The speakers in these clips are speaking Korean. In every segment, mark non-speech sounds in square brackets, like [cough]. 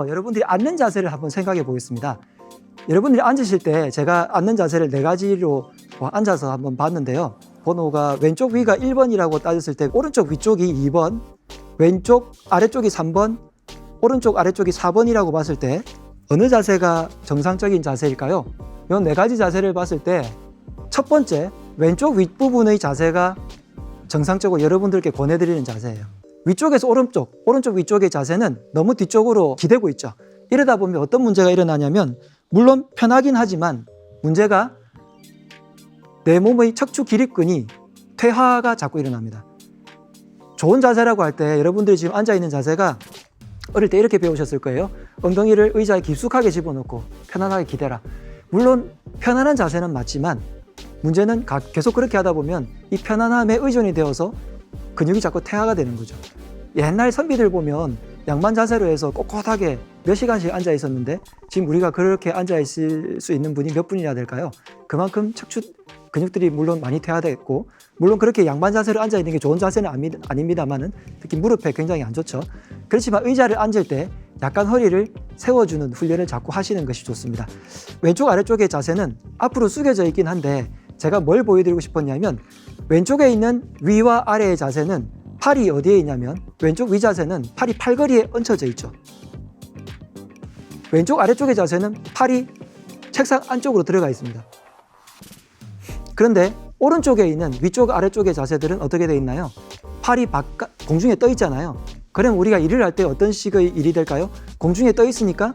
어, 여러분들이 앉는 자세를 한번 생각해 보겠습니다. 여러분들이 앉으실 때 제가 앉는 자세를 네 가지로 어, 앉아서 한번 봤는데요. 번호가 왼쪽 위가 1번이라고 따졌을 때 오른쪽 위쪽이 2번, 왼쪽 아래쪽이 3번, 오른쪽 아래쪽이 4번이라고 봤을 때 어느 자세가 정상적인 자세일까요? 이네 가지 자세를 봤을 때 첫 번째 왼쪽 윗부분의 자세가 정상적으로 여러분들께 권해드리는 자세예요. 위쪽에서 오른쪽, 오른쪽 위쪽의 자세는 너무 뒤쪽으로 기대고 있죠. 이러다 보면 어떤 문제가 일어나냐면 물론 편하긴 하지만 문제가 내 몸의 척추 기립근이 퇴화가 자꾸 일어납니다. 좋은 자세라고 할 때 여러분들이 지금 앉아 있는 자세가 어릴 때 이렇게 배우셨을 거예요. 엉덩이를 의자에 깊숙하게 집어넣고 편안하게 기대라. 물론 편안한 자세는 맞지만 문제는 가- 계속 그렇게 하다 보면 이 편안함에 의존이 되어서 근육이 자꾸 퇴화가 되는 거죠. 옛날 선비들 보면 양만 자세로 해서 꼿꼿하게 몇 시간씩 앉아 있었는데 지금 우리가 그렇게 앉아 있을 수 있는 분이 몇 분이나 될까요? 그만큼 척추 근육들이 물론 많이 퇴화됐고 물론 그렇게 양반 자세로 앉아 있는 게 좋은 자세는 아닙니다만은 특히 무릎에 굉장히 안 좋죠. 그렇지만 의자를 앉을 때 약간 허리를 세워주는 훈련을 자꾸 하시는 것이 좋습니다. 왼쪽 아래쪽의 자세는 앞으로 숙여져 있긴 한데 제가 뭘 보여드리고 싶었냐면 왼쪽에 있는 위와 아래의 자세는 팔이 어디에 있냐면 왼쪽 위 자세는 팔이 팔걸이에 얹혀져 있죠. 왼쪽 아래쪽의 자세는 팔이 책상 안쪽으로 들어가 있습니다. 그런데 오른쪽에 있는 위쪽 아래쪽의 자세들은 어떻게 돼 있나요? 팔이 바깥 공중에 떠 있잖아요. 그럼 우리가 일을 할 때 어떤 식의 일이 될까요? 공중에 떠 있으니까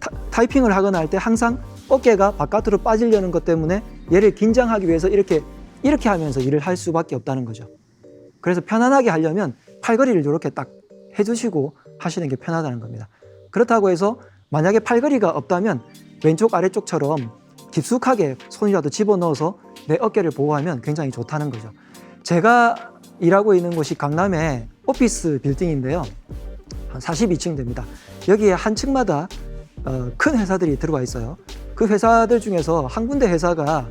타, 타이핑을 하거나 할 때 항상 어깨가 바깥으로 빠지려는 것 때문에 얘를 긴장하기 위해서 이렇게 이렇게 하면서 일을 할 수밖에 없다는 거죠. 그래서 편안하게 하려면 팔걸이를 이렇게 딱 해주시고 하시는 게 편하다는 겁니다. 그렇다고 해서 만약에 팔걸이가 없다면 왼쪽 아래쪽처럼 깊숙하게 손이라도 집어넣어서 내 어깨를 보호하면 굉장히 좋다는 거죠. 제가 일하고 있는 곳이 강남의 오피스 빌딩인데요. 한 42층 됩니다. 여기에 한 층마다 어, 큰 회사들이 들어와 있어요. 그 회사들 중에서 한 군데 회사가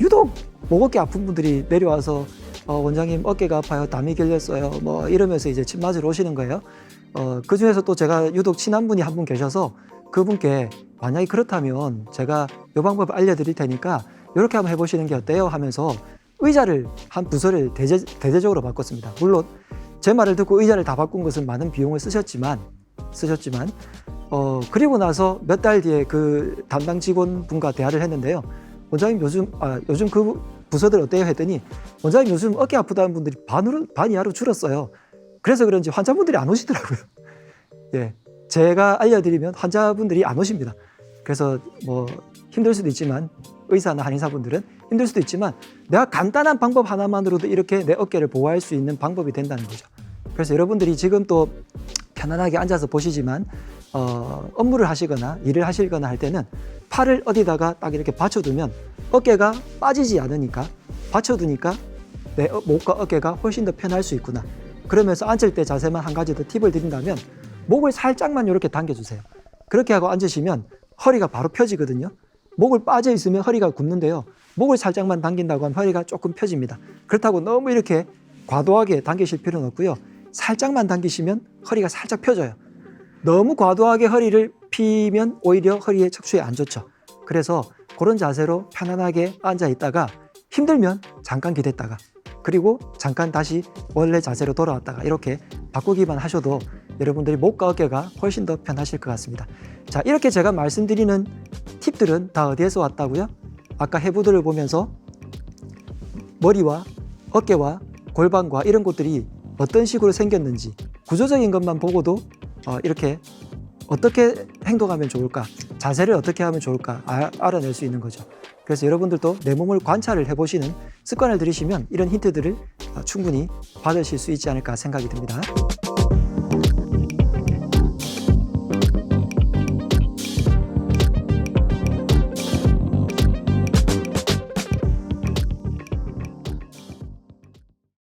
유독 목 어깨 아픈 분들이 내려와서 어, 원장님 어깨가 아파요, 담이 결렸어요, 뭐 이러면서 이제 침 맞으러 오시는 거예요. 어, 그 중에서 또 제가 유독 친한 분이 한 분 계셔서 그분께 만약에 그렇다면 제가 이 방법 알려드릴 테니까 이렇게 한번 해보시는 게 어때요? 하면서 의자를 한 부서를 대제, 대대적으로 바꿨습니다. 물론 제 말을 듣고 의자를 다 바꾼 것은 많은 비용을 쓰셨지만 쓰셨지만 어 그리고 나서 몇 달 뒤에 그 담당 직원분과 대화를 했는데요. 원장님 요즘 아 요즘 그 부서들 어때요? 했더니 원장님 요즘 어깨 아프다는 분들이 반으로 반 이하로 줄었어요. 그래서 그런지 환자분들이 안 오시더라고요. [laughs] 예, 제가 알려드리면 환자분들이 안 오십니다. 그래서 뭐 힘들 수도 있지만 의사나 한의사분들은 힘들 수도 있지만 내가 간단한 방법 하나만으로도 이렇게 내 어깨를 보호할 수 있는 방법이 된다는 거죠. 그래서 여러분들이 지금 또 편안하게 앉아서 보시지만 어, 업무를 하시거나 일을 하시거나 할 때는 팔을 어디다가 딱 이렇게 받쳐두면 어깨가 빠지지 않으니까 받쳐두니까 내 어- 목과 어깨가 훨씬 더 편할 수 있구나. 그러면서 앉을 때 자세만 한 가지 더 팁을 드린다면 목을 살짝만 이렇게 당겨주세요. 그렇게 하고 앉으시면 허리가 바로 펴지거든요. 목을 빠져 있으면 허리가 굽는데요. 목을 살짝만 당긴다고 하면 허리가 조금 펴집니다. 그렇다고 너무 이렇게 과도하게 당기실 필요는 없고요. 살짝만 당기시면 허리가 살짝 펴져요. 너무 과도하게 허리를 피면 오히려 허리에 척추에 안 좋죠. 그래서 그런 자세로 편안하게 앉아 있다가 힘들면 잠깐 기댔다가 그리고 잠깐 다시 원래 자세로 돌아왔다가 이렇게 바꾸기만 하셔도 여러분들이 목과 어깨가 훨씬 더 편하실 것 같습니다. 자, 이렇게 제가 말씀드리는 팁들은 다 어디에서 왔다고요? 아까 해부들을 보면서 머리와 어깨와 골반과 이런 곳들이 어떤 식으로 생겼는지 구조적인 것만 보고도 어, 이렇게 어떻게 행동하면 좋을까, 자세를 어떻게 하면 좋을까 아- 알아낼 수 있는 거죠. 그래서 여러분들도 내 몸을 관찰을 해보시는 습관을 들이시면 이런 힌트들을 어, 충분히 받으실 수 있지 않을까 생각이 듭니다.